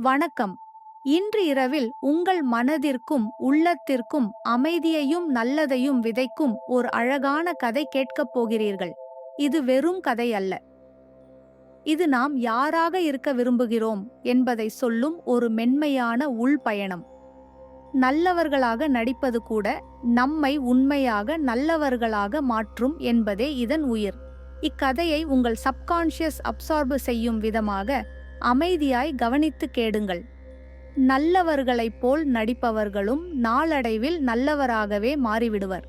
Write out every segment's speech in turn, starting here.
வணக்கம். இன்று இரவில் உங்கள் மனதிற்கும் உள்ளத்திற்கும் அமைதியையும் நல்லதையும் விதைக்கும் ஒரு அழகான கதை கேட்கப் போகிறீர்கள். இது வெறும் கதை அல்ல. இது நாம் யாராக இருக்க விரும்புகிறோம் என்பதை சொல்லும் ஒரு மென்மையான உள்பயணம் நல்லவர்களாக நடிப்பது கூட நம்மை உண்மையாக நல்லவர்களாக மாற்றும் என்பதே இதன் உயிர். இக்கதையை உங்கள் சப்கான்ஷியஸ் அப்சார்பு செய்யும் விதமாக அமைதியாய் கவனித்து கேடுங்கள். நல்லவர்களைப் போல் நடிப்பவர்களும் நாளடைவில் நல்லவராகவே மாறிவிடுவர்.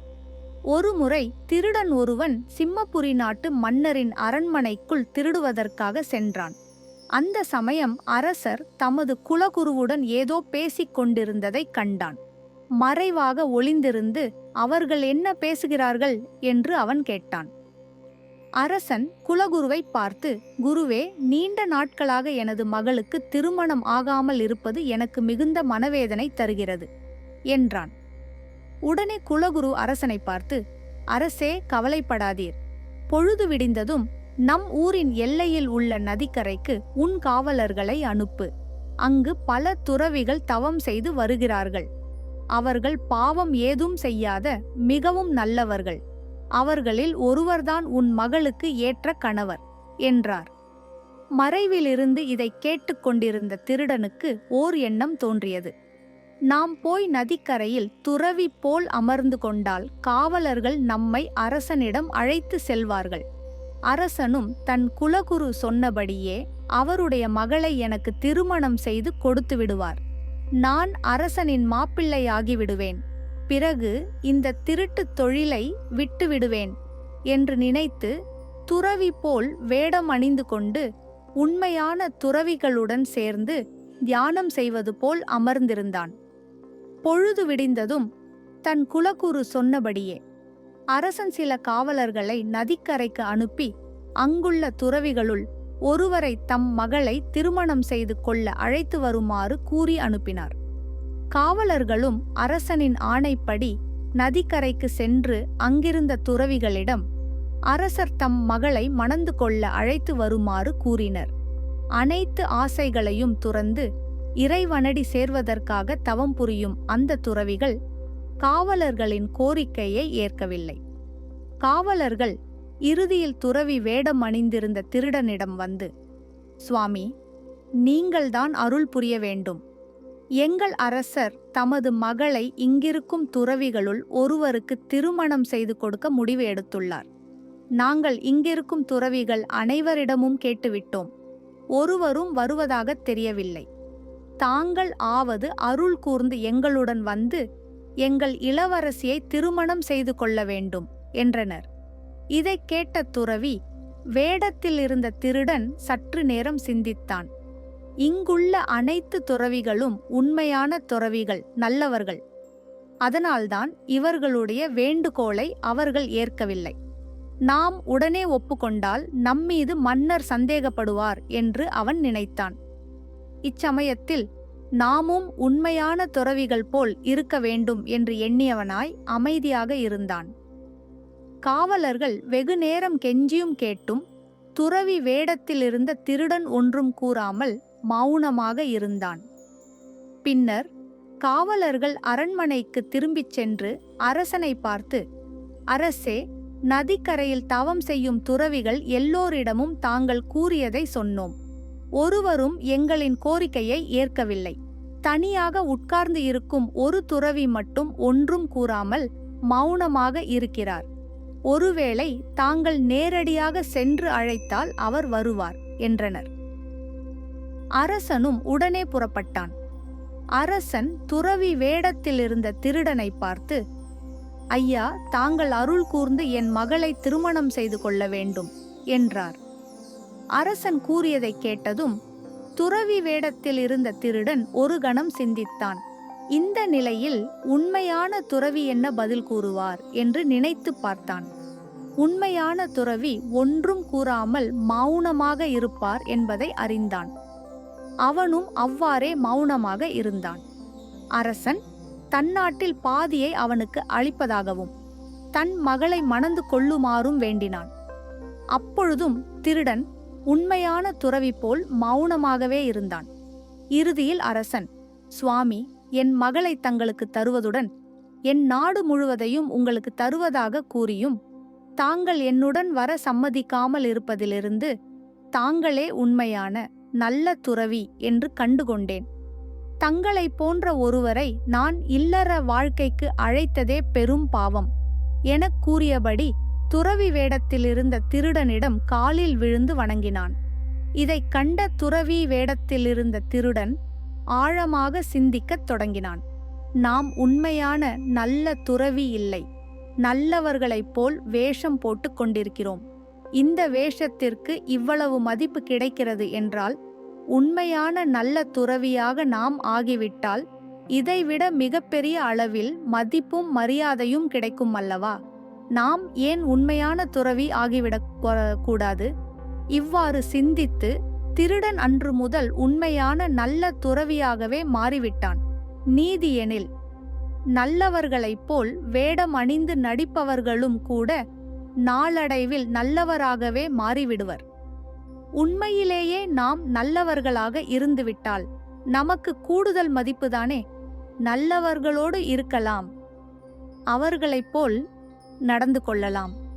ஒருமுறை திருடன் ஒருவன் சிம்மபுரி நாட்டு மன்னரின் அரண்மனைக்குள் திருடுவதற்காக சென்றான். அந்த சமயம் அரசர் தமது குலகுருவுடன் ஏதோ பேசிக் கொண்டிருந்ததைக் கண்டான். மறைவாக ஒளிந்திருந்து அவர்கள் என்ன பேசுகிறார்கள்? என்று அவன் கேட்டான். அரசன் குலகுருவை பார்த்து குருவே நீண்ட நாட்களாக எனது மகளுக்கு திருமணம் ஆகாமல் இருப்பது எனக்கு மிகுந்த மனவேதனை தருகிறது என்றான். உடனே குலகுரு அரசனை பார்த்து அரசே கவலைப்படாதீர். பொழுது விடிந்ததும் நம் ஊரின் எல்லையில் உள்ள நதிக்கரைக்கு உன் காவலர்களை அனுப்பு. அங்கு பல துறவிகள் தவம் செய்து வருகிறார்கள். அவர்கள் பாவம் ஏதும் செய்யாத மிகவும் நல்லவர்கள். அவர்களில் ஒருவர்தான் உன் மகளுக்கு ஏற்ற கணவர் என்றார். மறைவிலிருந்து இதை கேட்டுக்கொண்டிருந்த திருடனுக்கு ஓர் எண்ணம் தோன்றியது. நாம் போய் நதிக்கரையில் துறவி போல் அமர்ந்து கொண்டால் காவலர்கள் நம்மை அரசனிடம் அழைத்து செல்வார்கள். அரசனும் தன் குலகுரு சொன்னபடியே அவருடைய மகளை எனக்கு திருமணம் செய்து கொடுத்து விடுவார். நான் அரசனின் மாப்பிள்ளையாகிவிடுவேன் பிறகு இந்த திருட்டுத் தொழிலை விட்டுவிடுவேன் என்று நினைத்து துறவி போல் வேடம் அணிந்து கொண்டு உண்மையான துறவிகளுடன் சேர்ந்து தியானம் செய்வது போல் அமர்ந்திருந்தான். பொழுது விடிந்ததும் தன் குலகுரு சொன்னபடியே அரசன் சில காவலர்களை நதிக்கரைக்கு அனுப்பி அங்குள்ள துறவிகளுள் ஒருவரை தம் மகளை திருமணம் செய்து கொள்ள அழைத்து வருமாறு கூறி அனுப்பினார். காவலர்களும் அரசனின் ஆணைப்படி நதிக்கரைக்கு சென்று அங்கிருந்த துறவிகளிடம் அரசர் தம் மகளை மணந்து கொள்ள அழைத்து வருமாறு கூறினர். அனைத்து ஆசைகளையும் துறந்து இறைவனடி சேர்வதற்காக தவம் புரியும் அந்த துறவிகள் காவலர்களின் கோரிக்கையை ஏற்கவில்லை. காவலர்கள் இறுதியில் துறவி வேடம் அணிந்திருந்த திருடனிடம் வந்து சுவாமி நீங்கள்தான் அருள் புரிய வேண்டும். எங்கள் அரசர் தமது மகளை இங்கிருக்கும் துறவிகளுள் ஒருவருக்கு திருமணம் செய்து கொடுக்க முடிவு எடுத்துள்ளார். நாங்கள் இங்கிருக்கும் துறவிகள் அனைவரிடமும் கேட்டுவிட்டோம். ஒருவரும் வருவதாக தெரியவில்லை. தாங்கள் ஆவது அருள் கூர்ந்து எங்களுடன் வந்து எங்கள் இளவரசியை திருமணம் செய்து கொள்ள வேண்டும் என்றனர். இதைக் கேட்ட துறவி வேடத்தில் இருந்த திருடன் சற்று நேரம் சிந்தித்தான். இங்குள்ள அனைத்து துறவிகளும் உண்மையான துறவிகள் நல்லவர்கள். அதனால்தான் இவர்களுடைய வேண்டுகோளை அவர்கள் ஏற்கவில்லை. நாம் உடனே ஒப்புக்கொண்டால் நம்மீது மன்னர் சந்தேகப்படுவார் என்று அவன் நினைத்தான். இச்சமயத்தில் நாமும் உண்மையான துறவிகள் போல் இருக்க வேண்டும் என்று எண்ணியவனாய் அமைதியாக இருந்தான். காவலர்கள் வெகு நேரம் கெஞ்சியும் கேட்டும் துறவி வேடத்தில் இருந்த திருடன் ஒன்றும் கூறாமல் மௌனமாக இருந்தான். பின்னர் காவலர்கள் அரண்மனைக்கு திரும்பிச் சென்று அரசனை பார்த்து அரசே நதிக்கரையில் தவம் செய்யும் துறவிகள் எல்லோரிடமும் தாங்கள் கூறியதை சொன்னோம். ஒருவரும் எங்களின் கோரிக்கையை ஏற்கவில்லை. தனியாக உட்கார்ந்து இருக்கும் ஒரு துறவி மட்டும் ஒன்றும் கூறாமல் மௌனமாக இருக்கிறார். ஒருவேளை தாங்கள் நேரடியாக சென்று அழைத்தால் அவர் வருவார் என்றனர். அரசனும் உடனே புறப்பட்டான். அரசன் துறவி வேடத்தில் இருந்த திருடனை பார்த்து ஐயா தாங்கள் அருள் கூர்ந்து என் மகளை திருமணம் செய்து கொள்ள வேண்டும் என்றார். அரசன் கூறியதைக் கேட்டதும் துறவி வேடத்தில் இருந்த திருடன் ஒரு கணம் சிந்தித்தான். இந்த நிலையில் உண்மையான துறவி என்ன பதில் கூறுவார்? என்று நினைத்து பார்த்தான். உண்மையான துறவி ஒன்றும் கூறாமல் மௌனமாக இருப்பார் என்பதை அறிந்தான். அவனும் அவ்வாறே மௌனமாக இருந்தான். அரசன் தன்னாட்டில் பாதியை அவனுக்கு அளிப்பதாகவும் தன் மகளை மணந்து கொள்ளுமாறும் வேண்டினான். அப்பொழுதும் திருடன் உண்மையான துறவி போல் மௌனமாகவே இருந்தான். இறுதியில் அரசன் சுவாமி என் மகளை தங்களுக்கு தருவதுடன் என் நாடு முழுவதையும் உங்களுக்கு தருவதாக கூறியும் தாங்கள் என்னுடன் வர சம்மதிக்காமல் இருப்பதிலிருந்து தாங்களே உண்மையான நல்ல துறவி என்று கண்டுகொண்டேன். தங்களைப் போன்ற ஒருவரை நான் இல்லற வாழ்க்கைக்கு அழைத்ததே பெரும் பாவம். எனக் கூறியபடி துறவி வேடத்திலிருந்த திருடனிடம் காலில் விழுந்து வணங்கினான். இதைக் கண்ட துறவி வேடத்திலிருந்த திருடன் ஆழமாக சிந்திக்கத் தொடங்கினான். நாம் உண்மையான நல்ல துறவி இல்லை. நல்லவர்களைப் போல் வேஷம் போட்டுக் கொண்டிருக்கிறோம். இந்த வேஷத்திற்கு இவ்வளவு மதிப்பு கிடைக்கிறது என்றால் உண்மையான நல்ல துறவியாக நாம் ஆகிவிட்டால் இதைவிட மிகப்பெரிய அளவில் மதிப்பும் மரியாதையும் கிடைக்கும் அல்லவா? நாம் ஏன் உண்மையான துறவி ஆகிவிடக் கூடாது? இவ்வாறு சிந்தித்து திருடன் அன்று முதல் உண்மையான நல்ல துறவியாகவே மாறிவிட்டான். நீதி எனில் நல்லவர்களைப் போல் வேடம் அணிந்து நடிப்பவர்களும் கூட நாளடைவில் நல்லவராகவே மாறிவிடுவர். உண்மையிலேயே நாம் நல்லவர்களாக இருந்துவிட்டால் நமக்கு கூடுதல் மதிப்புதானே? நல்லவர்களோடு இருக்கலாம். அவர்களைப் போல் நடந்து கொள்ளலாம்.